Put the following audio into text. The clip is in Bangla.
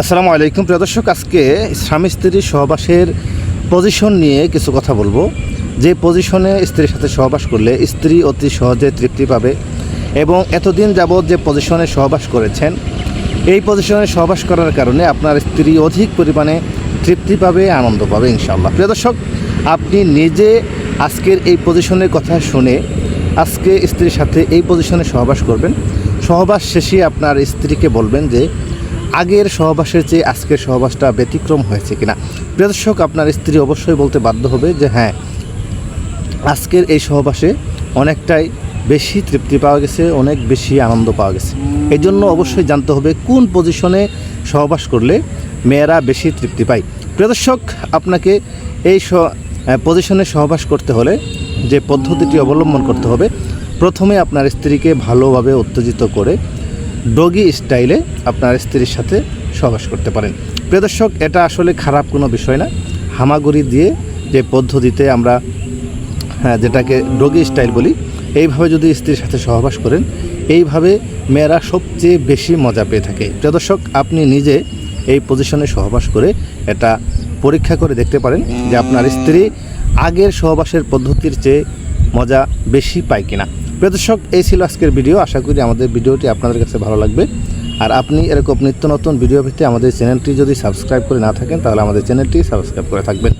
আসসালামু আলাইকুম। প্রিয় দর্শক, আজকে স্বামী স্ত্রীর সহবাসের পজিশন নিয়ে কিছু কথা বলব। যে পজিশনে স্ত্রীর সাথে সহবাস করলে স্ত্রী অতি সহজে তৃপ্তি পাবে এবং এতদিন যাবৎ যে পজিশনে সহবাস করেছেন, এই পজিশনে সহবাস করার কারণে আপনার স্ত্রী অধিক পরিমাণে তৃপ্তি পাবে, আনন্দ পাবে, ইনশাআল্লাহ। প্রিয় দর্শক, আপনি নিজে আজকের এই পজিশনের কথা শুনে আজকে স্ত্রীর সাথে এই পজিশনে সহবাস করবেন। সহবাস শেষে আপনার স্ত্রীকে বলবেন যে আগের সহবাসের চেয়ে আজকের সহবাসটা ব্যতিক্রম হয়েছে কিনা? প্রিয় দর্শক, আপনার স্ত্রী অবশ্যই বলতে বাধ্য হবে যে হ্যাঁ আজকের এই সহবাসে অনেকটাই বেশি তৃপ্তি পাওয়া গেছে, অনেক বেশি আনন্দ পাওয়া গেছে। এই জন্য অবশ্যই জানতে হবে কোন পজিশনে সহবাস করলে মেয়েরা বেশি তৃপ্তি পায়। প্রিয় দর্শক, আপনাকে এই পজিশনে সহবাস করতে হলে যে পদ্ধতিটি অবলম্বন করতে হবে, প্রথমে আপনার স্ত্রীকে ভালোভাবে উত্তেজিত করে ডগি স্টাইলে আপনার স্ত্রীর সাথে সহবাস করতে পারেন। প্রিয় দর্শক, এটা আসলে খারাপ কোনো বিষয় না। হামাগুড়ি দিয়ে যে পদ্ধতিতে আমরা হ্যাঁ যেটাকে ডগি স্টাইল বলি, এইভাবে যদি স্ত্রীর সাথে সহবাস করেন, এইভাবে মেয়েরা সবচেয়ে বেশি মজা পেয়ে থাকে। প্রিয় দর্শক, আপনি নিজে এই পজিশনে সহবাস করে এটা পরীক্ষা করে দেখতে পারেন যে আপনার স্ত্রী আগের সহবাসের পদ্ধতির চেয়ে মজা বেশি পায় কিনা। প্রিয় দর্শক, এই ছিল আজকের ভিডিও। আশা করি আমাদের ভিডিওটি আপনাদের কাছে ভালো লাগবে। আর আপনি এরকম নিত্য নতুন ভিডিও ভিত্তি আমাদের চ্যানেলটি যদি সাবস্ক্রাইব করে না থাকেন, তাহলে আমাদের চ্যানেলটি সাবস্ক্রাইব করে থাকবেন।